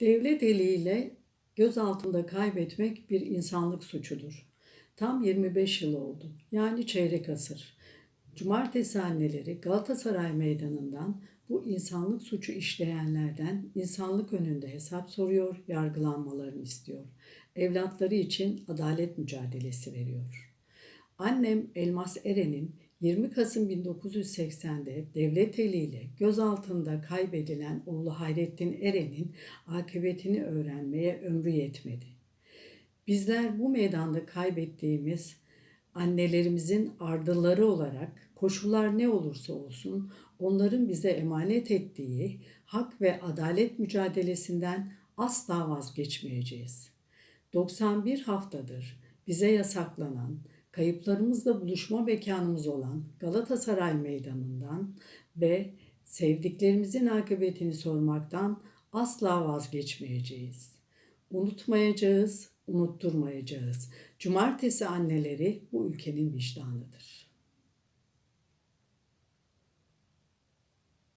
Devlet eliyle gözaltında kaybetmek bir insanlık suçudur. Tam 25 yıl oldu. Yani çeyrek asır. Cumartesi anneleri Galatasaray Meydanı'ndan bu insanlık suçu işleyenlerden insanlık önünde hesap soruyor, yargılanmalarını istiyor. Evlatları için adalet mücadelesi veriyor. Annem Elmas Eren'in 20 Kasım 1980'de devlet eliyle gözaltında kaybedilen oğlu Hayrettin Eren'in akıbetini öğrenmeye ömrü yetmedi. Bizler bu meydanda kaybettiğimiz annelerimizin ardılları olarak koşullar ne olursa olsun onların bize emanet ettiği hak ve adalet mücadelesinden asla vazgeçmeyeceğiz. 91 haftadır bize yasaklanan, kayıplarımızla buluşma mekanımız olan Galatasaray Meydanı'ndan ve sevdiklerimizin akıbetini sormaktan asla vazgeçmeyeceğiz. Unutmayacağız, unutturmayacağız. Cumartesi anneleri bu ülkenin vicdanıdır.